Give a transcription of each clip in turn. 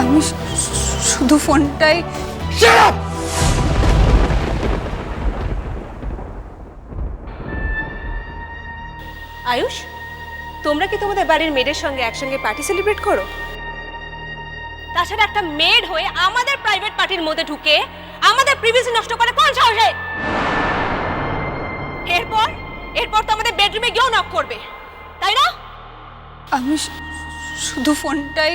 আমি শুধু ফোনটাই আয়ুষ তোমরা কি তোমাদের বাড়ির মেয়েদের সঙ্গে একসঙ্গে পার্টি সেলিব্রেট করো? তাছাড়া একটা মেড হয়ে আমাদের প্রাইভেট পার্টির মধ্যে ঢুকে আমাদের প্রিভিসি নষ্ট করে কোন সাহসে? এরপর এরপর তো আমাদের বেডরুমে গিয়েও নক করবে। তাই না? আমি শুধু ফোনটাই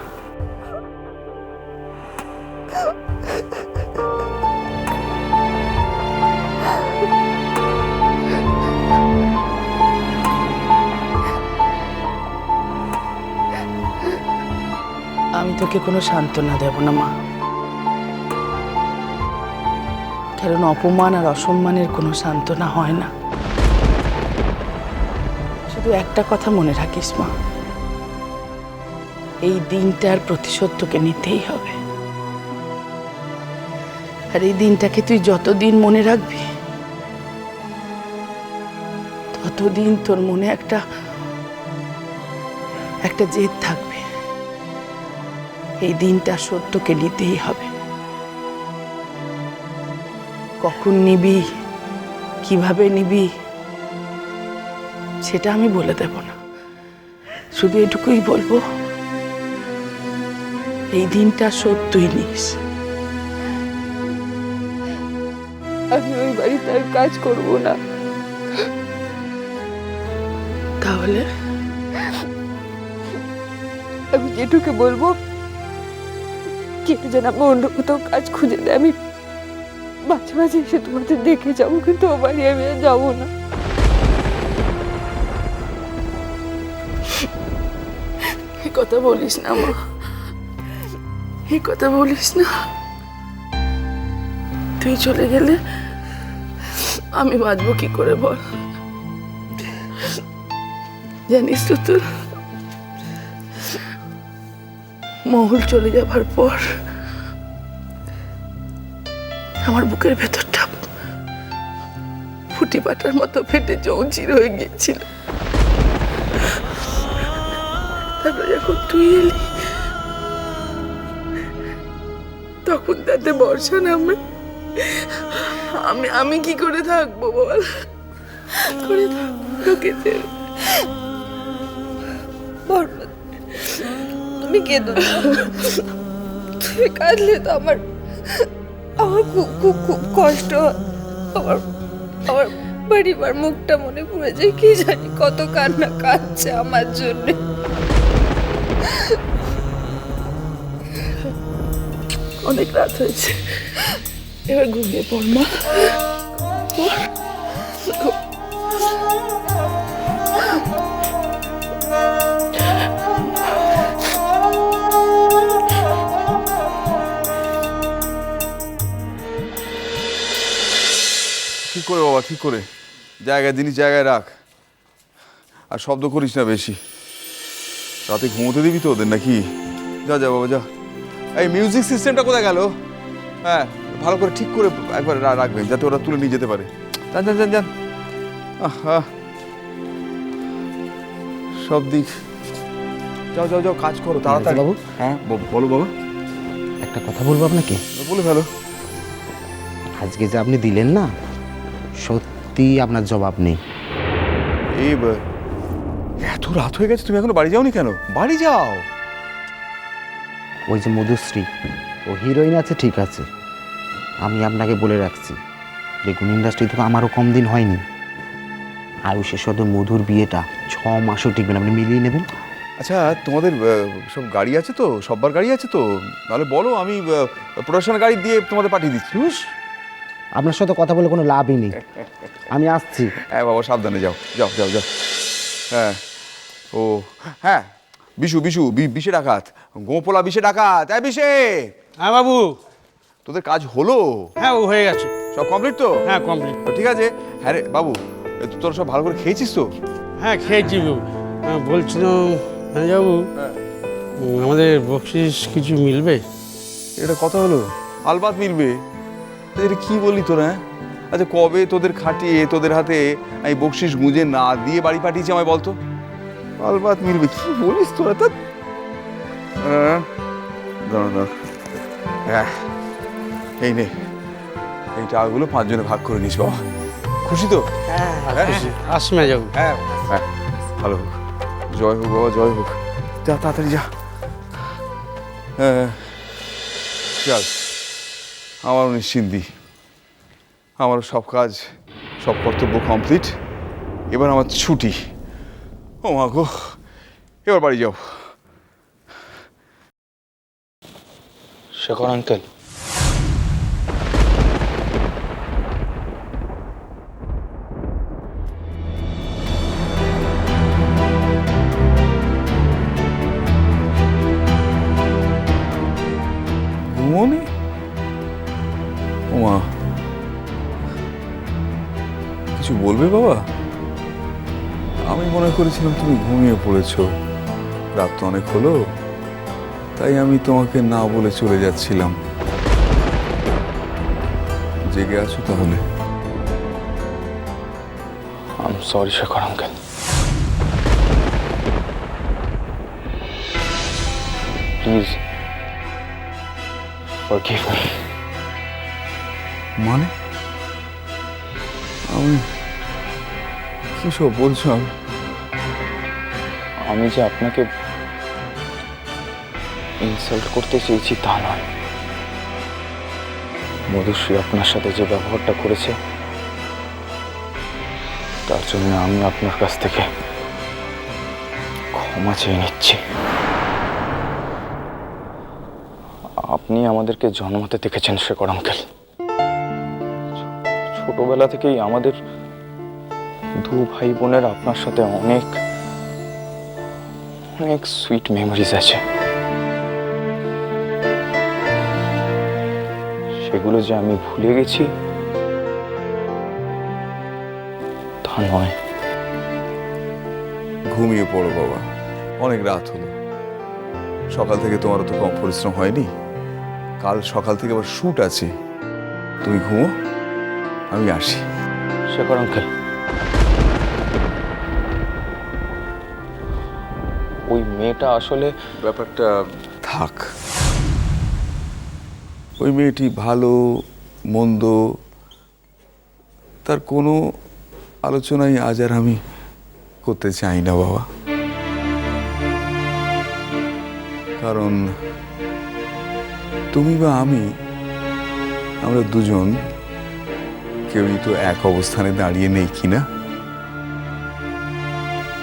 আমি তোকে কোনো সান্ত্বনা দেব না, মা। কারণ অপমান আর অসম্মানের কোনো সান্ত্বনা হয় না। শুধু একটা কথা মনে রাখিস, মা। এই দিনটার প্রতিশোধ তোকে নিতেই হবে। আর এই দিনটাকে তুই যতদিন মনে রাখবি, ততদিন তোর মনে একটা একটা জেদ থাকবে। এই দিনটা সত্যকে নিতেই হবে। কখন নিবি, কীভাবে নিবি, সেটা আমি বলে দেব না। শুধু এটুকুই বলব, এই দিনটা সত্যই নিস। আমি ওই বাড়িতে আর কাজ করব না। তাহলে? আমি যেটুকে বলব কেটে যেন আমি অন্য কোথাও কাজ খুঁজে দেয়, আমি মাঝে মাঝে এসে তোমাদের দেখে যাব, কিন্তু ও বাড়ি আমি আর যাব না। কথা বলিস না, মা। এই কথা বলিস না। তুই চলে গেলে আমি বাঁচবো কি করে বল? জানিস তো তোর মহুল চলে যাবার পর আমার বুকের ভেতরটা ফুটি পাটার মতো ফেটে চৌচির হয়ে গিয়েছিল। তারপরে যখন তুই এলি, তখন তাতে বর্ষা নামে। আমি আমি কি করে থাকব বল? করে থাকব, তোকে ছেড়ে? তুমি কেঁদো তুমি কাঁদলে তো আমার আমার খুব খুব খুব কষ্ট আমার আমার পরিবার মুখটা মনে পড়ে যায়, কি জানি কত কান্না কাঁদছে আমার জন্য। অনেক রাত হয়েছে। এবার ঘুমিয়ে পড় মা। করে বাবা ঠিক করে। জায়গায় জিনিস জায়গায় রাখ। আর শব্দ করিস না বেশি। রাতে ঘুমোতে দিবি তো ওদের নাকি? যা যা বাবা যা। এই মিউজিক সিস্টেমটা কোথায় গেল? হ্যাঁ ভালো করে ঠিক করে একবার রাখবেন যাতে ওরা তুলে নিয়ে যেতে পারে। যান যান যান যান। সব দিক। যাও যাও যাও কাজ করো তাড়াতাড়ি। বাবু? হ্যাঁ বলো বাবা। একটা কথা বলব আপনাকে? বলে ফেলো। আজকে যে আপনি দিলেন না সত্যি আপনার জবাব নেই। এই ব- এত রাত হয়ে গেছে তুমি এখনও বাড়ি যাওনি কেন? বাড়ি যাও। ওই যে মধুশ্রী ও হিরোইন আছে ঠিক আছে। আমি আপনাকে বলে রাখছি দেখুন ইন্ডাস্ট্রি থেকে আমারও কম দিন হয়নি। আয়ুষের সাথে মধুর বিয়েটা ছ মাসও টিকবেন আপনি মিলিয়ে নেবেন। আচ্ছা তোমাদের আহ, সব গাড়ি আছে তো? সববার গাড়ি আছে তো? তাহলে বলো আমি প্রোডাকশন গাড়ি দিয়ে তোমাদের পাঠিয়ে দিচ্ছি। বুঝ আপনার সাথে কথা বলে কোনো লাভই নেই। আমি আসছি। হ্যাঁ বাবা সাবধানে যাও। যাও যাও যাও। হ্যাঁ। ও হ্যাঁ। বিশু বিশু বি- বিশে ডাকাত। গোপলা বিশে ডাকাত। হ্যাঁ বিশে হ্যাঁ বাবু। তোদের কাজ হলো? হ্যাঁ ও হয়ে গেছে। সব কমপ্লিট তো? হ্যাঁ কমপ্লিট। তো ঠিক আছে। হ্যাঁ রে বাবু এ তো তোরা সব ভালো করে খেয়েছিস তো? হ্যাঁ খেয়েছি বাবু। হ্যাঁ বলছিলাম হ্যাঁ বাবু আমাদের বকশিস কিছু মিলবে? এটা কথা হলো? আলবাত মিলবে? এটা কি বলি তোরা হ্যাঁ? আচ্ছা কবে তোদের খাটিয়ে তোদের হাতে আমি বকশিস গুঁজে না দিয়ে বাড়ি পাঠিয়েছি আমায় বলতো? আলবাত মিলবে কি বলিস তোরা তা? দাঁড়া হ্যাঁ এই নে এই টাকাগুলো পাঁচজনে ভাগ করে নিস বাবা। খুশি তো? হ্যাঁ আসমে যাব। হ্যাঁ হ্যাঁ ভালো হোক। জয় হোক বাবা জয় হোক। যা তাড়াতাড়ি যা। হ্যাঁ। চল। আমারও নিশ্চিন্তি আমারও সব কাজ, সব কর্তব্য কমপ্লিট। এবার আমার ছুটি। ও মা গো, এবার বাড়ি যাও। শেখর আঙ্কেল আমি মনে করেছিলাম তুমি ঘুমিয়ে পড়েছো। রাত তো অনেক হলো তাই আমি তোমাকে না বলে চলে যাচ্ছিলাম। জেগে আছো তাহলে? সরি শেখর আঙ্কেল প্লিজ মানে? আমি কি সব বলছো? আমি আমি যে আপনাকে ইনসাল্ট করতে চেয়েছি তা নয়। মধুশ্রী আপনার সাথে যে ব্যবহারটা করেছে, তার জন্য আমি আপনার কাছ থেকে ক্ষমা চেয়ে নিচ্ছি। আপনি আমাদেরকে জন্মাতে দেখেছেন, শেখর আঙ্কেল। ছোটবেলা থেকেই আমাদের দু ভাই বোনের আপনার সাথে অনেক অনেক সুইট মেমোরিজ আছে। সেগুলো যে আমি ভুলে গেছি তা নয়। ঘুমিয়ে পড়ো বাবা। অনেক রাত হলো। সকাল থেকে তোমার তো কম পরিশ্রম হয়নি? কাল সকাল থেকে আবার শ্যুট আছে। তুমি ঘুমো আমি আসি। শেখর আঙ্কেল মেয়েটা আসলে ব্যাপারটা থাক। ওই মেয়েটি ভালো মন্দ তার কোনো আলোচনাই আজ আর আমি করতে চাই না বাবা। কারণ তুমি বা আমি আমরা দুজন কেউই তো এক অবস্থানে দাঁড়িয়ে নেই কি না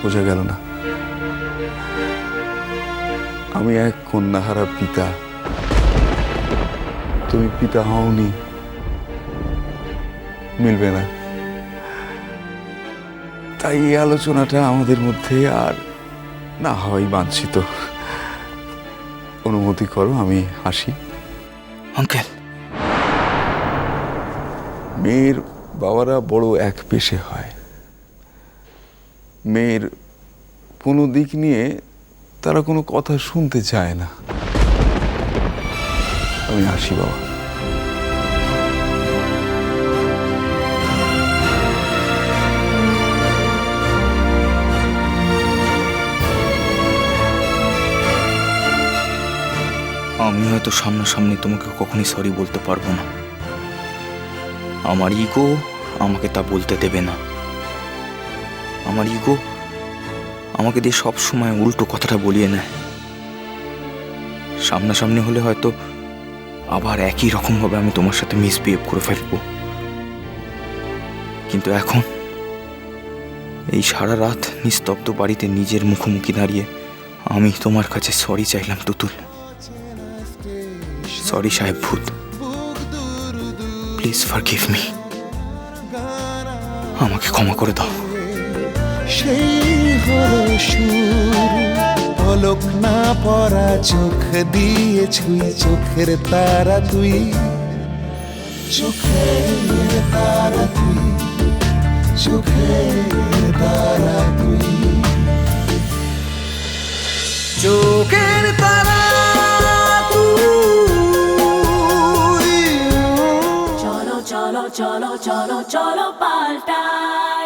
বোঝা গেল না। আমি এক কন্যাহারা পিতা। তুমি পিতা হওনি। মিলবে না। তাই এই আলোচনাটা আমাদের মধ্যে আর না হয় বাঞ্ছিত। অনুমতি করো আমি আসি। আঙ্কেল। মেয়ের বাবারা বড় এক পেশে হয়। মেয়ের কোনো দিক নিয়ে তারা কোনো কথা শুনতে চায় না। আমি আসি, বাবা। আমি হয়তো সামনাসামনি তোমাকে কখনই সরি বলতে পারব না। আমার ইগো আমাকে তা বলতে দেবে না। আমার ইগো আমাকে দিয়ে সব সময় উল্টো কথাটা বলিয়ে নেয়। সামনাসামনি হলে হয়তো আবার একই রকমভাবে আমি তোমার সাথে মিসবিহেভ করে ফেলব। কিন্তু এখন এই সারা রাত নিস্তব্ধ বাড়িতে নিজের মুখোমুখি দাঁড়িয়ে আমি তোমার কাছে সরি চাইলাম, তুতুল। সরি সাহেব, ভূত। প্লিজ ফরগিভ মি আমাকে ক্ষমা করে দাও। সেই হলো শুরু পলক না পরা চোখ দিয়ে ছুঁই চোখের তারা তুই। চোখের তারা তুই চোখের তারা তুই। চোখের তারা cholo, cholo, cholo, cholo, cholo, palta.